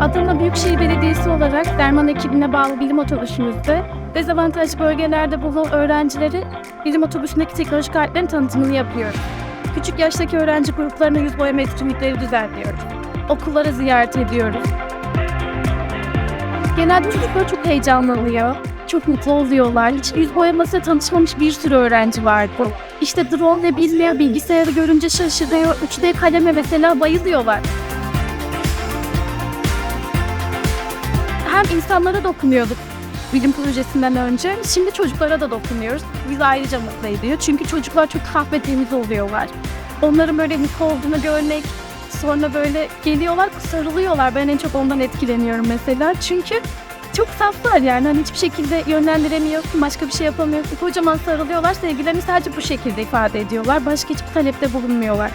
Adana Büyükşehir Belediyesi olarak derman ekibine bağlı bilim otobüsümüzde dezavantajlı bölgelerde bulunan öğrencileri bilim otobüsündeki teknolojik aletlerin tanıtımını yapıyoruz. Küçük yaştaki öğrenci gruplarına yüz boyama etkinlikleri düzenliyoruz. Okullara ziyaret ediyoruz. Genelde çocuklar çok heyecanlanıyor. Çok mutlu oluyorlar. Hiç yüz boyamasıyla tanışmamış bir sürü öğrenci vardı. İşte drone ne bilmiyor, bilgisayarı görünce şaşırıyor. 3D kaleme mesela bayılıyorlar. Hem insanlara dokunuyorduk bilim projesinden önce. Şimdi çocuklara da dokunuyoruz. Bizi ayrıca mutlu ediyor. Çünkü çocuklar çok temiz oluyorlar. Onların böyle mutlu olduğunu görmek, sonra böyle geliyorlar, sarılıyorlar. Ben en çok ondan etkileniyorum mesela. Çünkü çok saflar yani. Hani hiçbir şekilde yönlendiremiyorsun, başka bir şey yapamıyorsun. Kocaman sarılıyorlar. Sevgilerini sadece bu şekilde ifade ediyorlar. Başka hiçbir talepte bulunmuyorlar.